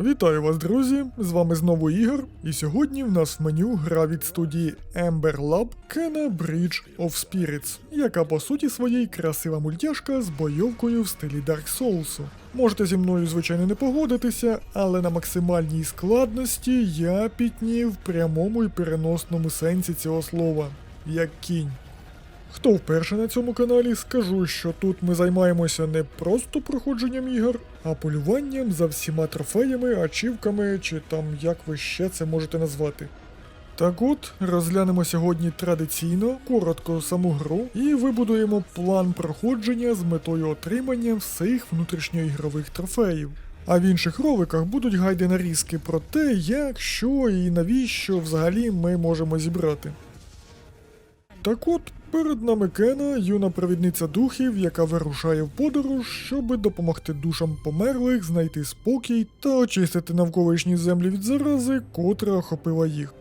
Вітаю вас, друзі! З вами знову Ігор, і сьогодні в нас в меню гра від студії Ember Lab Kena Bridge of Spirits, яка по суті своїй красива мультяшка з бойовкою в стилі Dark Souls. Можете зі мною, звичайно, не погодитися, але на максимальній складності я пітнів в прямому і переносному сенсі цього слова, як кінь. Хто вперше на цьому каналі, скажу, що тут ми займаємося не просто проходженням ігор, а полюванням за всіма трофеями, ачівками чи там як ви ще це можете назвати. Так от, розглянемо сьогодні традиційно, коротко саму гру і вибудуємо план проходження з метою отримання всіх внутрішньоігрових трофеїв. А в інших роликах будуть гайди нарізки про те, як, що і навіщо взагалі ми можемо зібрати. Так от, перед нами Кена, юна провідниця духів, яка вирушає в подорож, щоби допомогти душам померлих знайти спокій та очистити навколишні землі від зарази, котра охопила їх.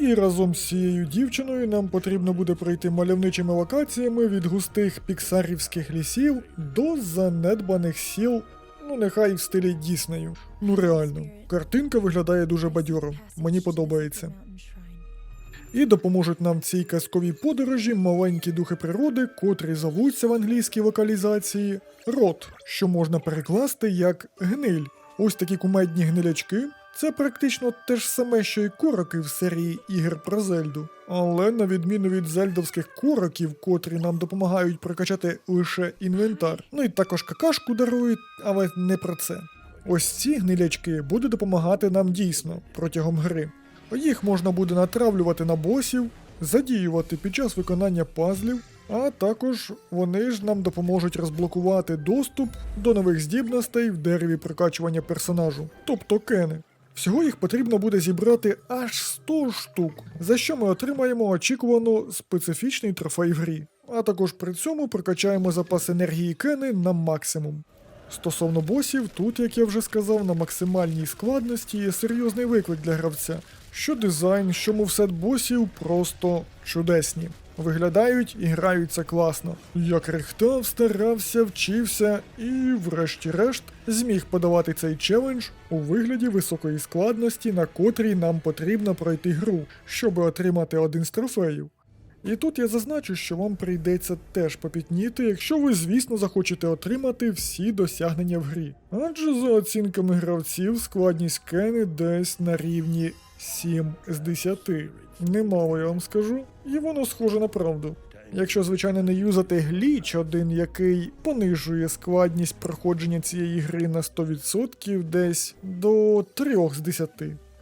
І разом з цією дівчиною нам потрібно буде пройти мальовничими локаціями від густих піксарівських лісів до занедбаних сіл, ну нехай в стилі Діснею. Ну реально, картинка виглядає дуже бадьоро, мені подобається. І допоможуть нам в цій казковій подорожі маленькі духи природи, котрі зовуться в англійській локалізації рот, що можна перекласти як гниль. Ось такі кумедні гнилячки. Це практично те ж саме, що і короки в серії ігр про Зельду. Але на відміну від зельдовських короків, котрі нам допомагають прокачати лише інвентар. Ну і також какашку дарують, але не про це. Ось ці гнилячки будуть допомагати нам дійсно протягом гри. Їх можна буде натравлювати на босів, задіювати під час виконання пазлів, а також вони ж нам допоможуть розблокувати доступ до нових здібностей в дереві прокачування персонажу, тобто кени. Всього їх потрібно буде зібрати аж 100 штук, за що ми отримаємо очікувано специфічний трофей в грі. А також при цьому прокачаємо запас енергії кени на максимум. Стосовно босів, тут, як я вже сказав, на максимальній складності є серйозний виклик для гравця. Що дизайн, що мувсет босів просто чудесні. Виглядають і граються класно. Я крихтав, старався, вчився і, врешті-решт, зміг подавати цей челендж у вигляді високої складності, на котрій нам потрібно пройти гру, щоб отримати один з трофеїв. І тут я зазначу, що вам прийдеться теж попітніти, якщо ви, звісно, захочете отримати всі досягнення в грі. Адже за оцінками гравців складність кени десь на рівні 7 з 10. Немало я вам скажу, і воно схоже на правду. Якщо, звичайно, не юзати гліч один, який понижує складність проходження цієї гри на 100% десь до 3 з 10.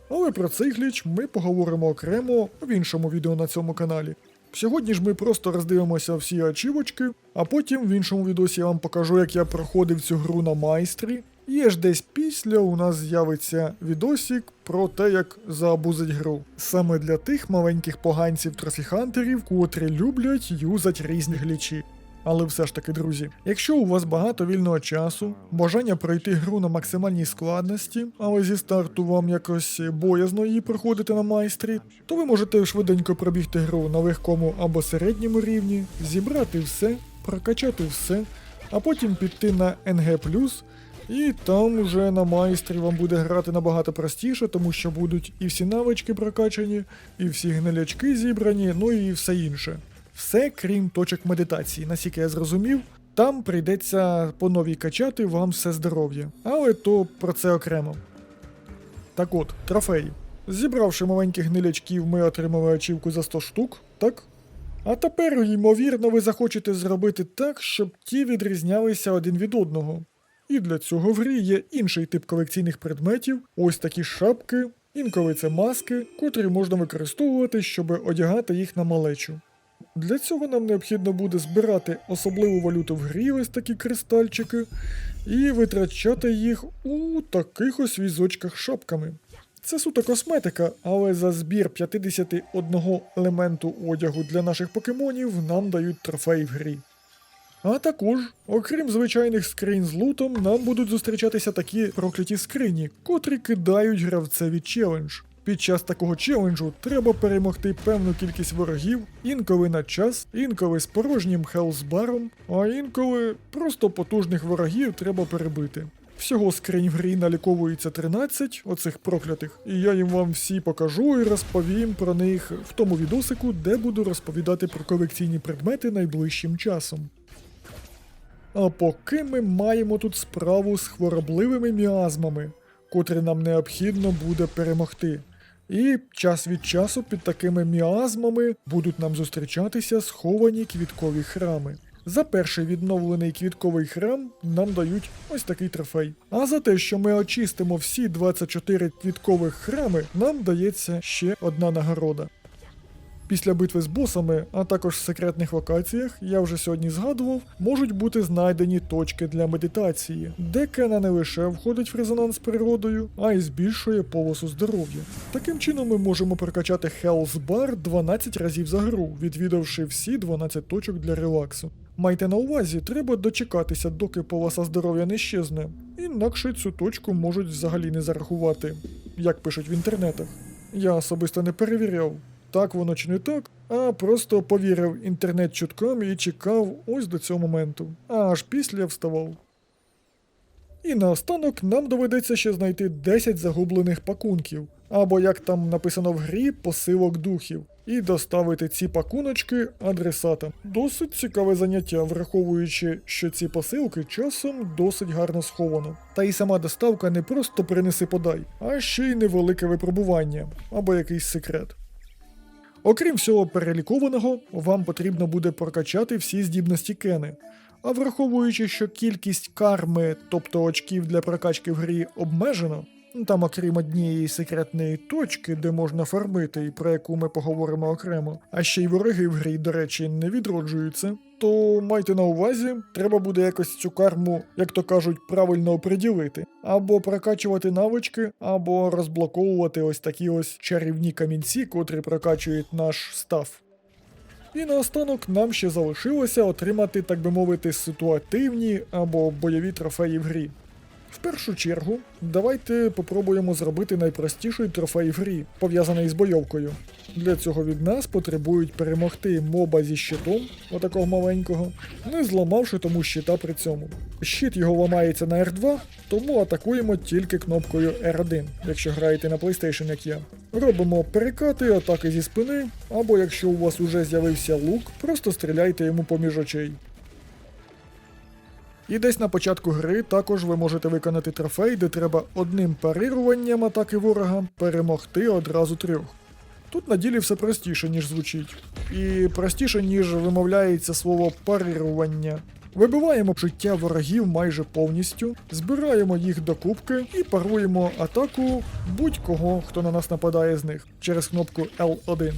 Але про цей гліч ми поговоримо окремо в іншому відео на цьому каналі. Сьогодні ж ми просто роздивимося всі ачівочки, а потім в іншому відосі я вам покажу, як я проходив цю гру на майстрі. І аж десь після у нас з'явиться відосик про те, як заабузить гру. Саме для тих маленьких поганців трофіхантерів, котрі люблять юзать різні глічі. Але все ж таки, друзі, якщо у вас багато вільного часу, бажання пройти гру на максимальній складності, але зі старту вам якось боязно її проходити на майстрі, то ви можете швиденько пробігти гру на легкому або середньому рівні, зібрати все, прокачати все, а потім піти на NG+, і там уже на майстрі вам буде грати набагато простіше, тому що будуть і всі навички прокачані, і всі гнилячки зібрані, ну і все інше. Все крім точок медитації, наскільки я зрозумів, там прийдеться по новій качати вам все здоров'я. Але то про це окремо. Так от, трофеї. Зібравши маленьких гнилячків, ми отримали ачівку за 100 штук, так? А тепер, ймовірно, ви захочете зробити так, щоб ті відрізнялися один від одного. І для цього в грі є інший тип колекційних предметів, ось такі шапки, інколи це маски, котрі можна використовувати, щоб одягати їх на малечу. Для цього нам необхідно буде збирати особливу валюту в грі, ось такі кристальчики, і витрачати їх у таких ось візочках шапками. Це суто косметика, але за збір 51 елементу одягу для наших покемонів нам дають трофей в грі. А також, окрім звичайних скринь з лутом, нам будуть зустрічатися такі прокляті скрині, котрі кидають гравцеві челендж. Під час такого челенджу треба перемогти певну кількість ворогів, інколи на час, інколи з порожнім хелсбаром, а інколи просто потужних ворогів треба перебити. Всього скринь в грі наліковується 13 оцих проклятих, і я їм вам всі покажу і розповім про них в тому відосику, де буду розповідати про колекційні предмети найближчим часом. А поки ми маємо тут справу з хворобливими міазмами, котрі нам необхідно буде перемогти. І час від часу під такими міазмами будуть нам зустрічатися сховані квіткові храми. За перший відновлений квітковий храм нам дають ось такий трофей. А за те, що ми очистимо всі 24 квіткових храми, нам дається ще одна нагорода. Після битви з босами, а також в секретних локаціях, я вже сьогодні згадував, можуть бути знайдені точки для медитації, де Кена не лише входить в резонанс з природою, а й збільшує полосу здоров'я. Таким чином ми можемо прокачати Hell's Bar 12 разів за гру, відвідавши всі 12 точок для релаксу. Майте на увазі, треба дочекатися, доки полоса здоров'я не щезне, інакше цю точку можуть взагалі не зарахувати, як пишуть в інтернетах. Я особисто не перевіряв, так воно чи не так, а просто повірив інтернет-чуткам і чекав ось до цього моменту, а аж після вставав. І наостанок нам доведеться ще знайти 10 загублених пакунків, або як там написано в грі, посилок духів, і доставити ці пакуночки адресатам. Досить цікаве заняття, враховуючи, що ці посилки часом досить гарно сховано. Та й сама доставка не просто принеси подай, а ще й невелике випробування або якийсь секрет. Окрім всього перелікованого, вам потрібно буде прокачати всі здібності Кени. А враховуючи, що кількість карми, тобто очків для прокачки в грі, обмежено, там окрім однієї секретної точки, де можна фармити, і про яку ми поговоримо окремо, а ще й вороги в грі, до речі, не відроджуються, то майте на увазі, треба буде якось цю карму, як то кажуть, правильно оприділити, або прокачувати навички, або розблоковувати ось такі ось чарівні камінці, котрі прокачують наш став. І наостанок нам ще залишилося отримати, так би мовити, ситуативні або бойові трофеї в грі. В першу чергу, давайте попробуємо зробити найпростіший трофей в грі, пов'язаний з бойовкою. Для цього від нас потребують перемогти моба зі щитом, отакого маленького, не зламавши тому щита при цьому. Щит його ламається на R2, тому атакуємо тільки кнопкою R1, якщо граєте на PlayStation, як я. Робимо перекати, атаки зі спини, або якщо у вас уже з'явився лук, просто стріляйте йому поміж очей. І десь на початку гри також ви можете виконати трофей, де треба одним парируванням атаки ворога перемогти одразу трьох. Тут на ділі все простіше, ніж звучить, і простіше, ніж вимовляється слово парирування. Вибиваємо життя ворогів майже повністю, збираємо їх до кубки і паруємо атаку будь-кого, хто на нас нападає з них через кнопку L1.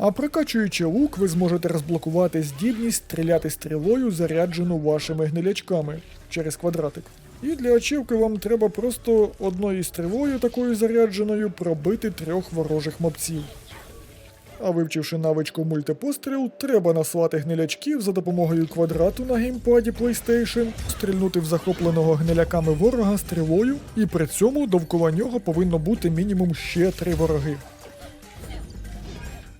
А прокачуючи лук, ви зможете розблокувати здібність стріляти стрілою, заряджену вашими гнилячками через квадратик. І для очівки вам треба просто одною стрілою такою зарядженою пробити трьох ворожих мобців. А вивчивши навичку мультипостріл, треба наслати гнилячків за допомогою квадрату на геймпаді PlayStation, стрільнути в захопленого гниляками ворога стрілою, і при цьому довкола нього повинно бути мінімум ще три вороги.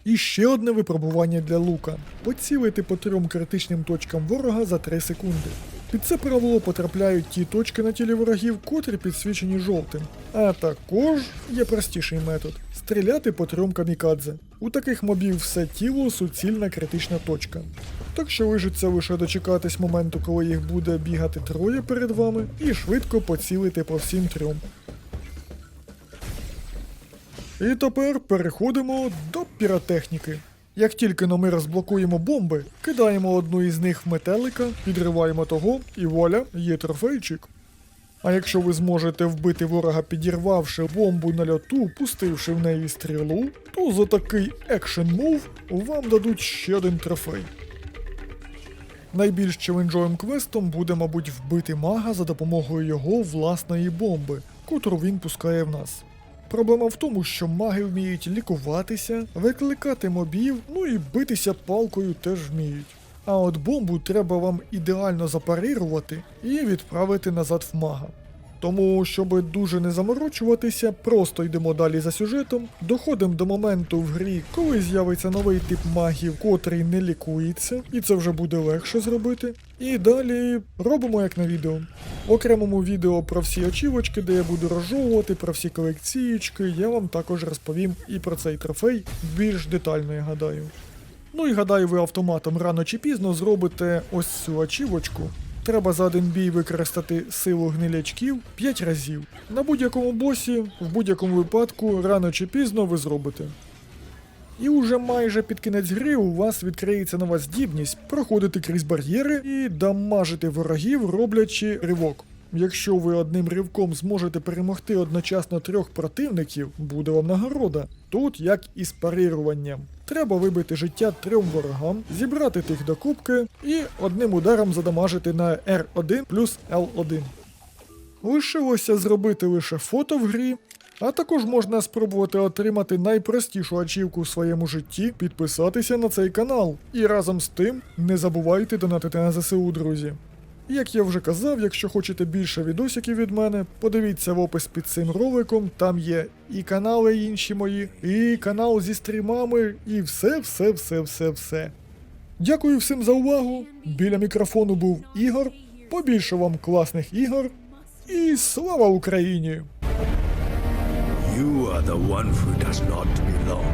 І ще одне випробування для лука: поцілити по трьом критичним точкам ворога за 3 секунди. Під це правило потрапляють ті точки на тілі ворогів, котрі підсвічені жовтим. А також є простіший метод стріляти по трьом камікадзе. У таких мобів все тіло суцільна критична точка. Так що лишиться лише дочекатись моменту, коли їх буде бігати троє перед вами, і швидко поцілити по всім трьом. І тепер переходимо до піротехніки. Як тільки но ми розблокуємо бомби, кидаємо одну із них в метелика, підриваємо того, і вуаля, є трофейчик. А якщо ви зможете вбити ворога, підірвавши бомбу на льоту, пустивши в неї стрілу, то за такий екшен мув вам дадуть ще один трофей. Найбільш челенджовим квестом буде, мабуть, вбити мага за допомогою його власної бомби, котру він пускає в нас. Проблема в тому, що маги вміють лікуватися, викликати мобів, ну і битися палкою теж вміють. А от бомбу треба вам ідеально запарирувати і відправити назад в мага. Тому, щоб дуже не заморочуватися, просто йдемо далі за сюжетом, доходимо до моменту в грі, коли з'явиться новий тип магів, котрий не лікується, і це вже буде легше зробити. І далі робимо як на відео. Окремому відео про всі очівочки, де я буду розжовувати, про всі колекцієчки, я вам також розповім і про цей трофей більш детально, я гадаю. Ну і гадаю, ви автоматом рано чи пізно зробите ось цю ачівочку. Треба за один бій використати силу гнилячків 5 разів. На будь-якому босі, в будь-якому випадку, рано чи пізно ви зробите. І уже майже під кінець гри у вас відкриється нова здібність проходити крізь бар'єри і дамажити ворогів, роблячи ривок. Якщо ви одним ривком зможете перемогти одночасно трьох противників, буде вам нагорода. Тут як і з парируванням. Треба вибити життя трьом ворогам, зібрати тих до кубки і одним ударом задамажити на R1 плюс L1. Лишилося зробити лише фото в грі, а також можна спробувати отримати найпростішу ачівку в своєму житті, підписатися на цей канал. І разом з тим не забувайте донатити на ЗСУ, друзі. Як я вже казав, якщо хочете більше відосиків від мене, подивіться в опис під цим роликом, там є і канали інші мої, і канал зі стрімами, і все, все, все, все, все. Дякую всім за увагу. Біля мікрофону був Ігор. Побільше вам класних ігор. І слава Україні! You are the one who does not belong.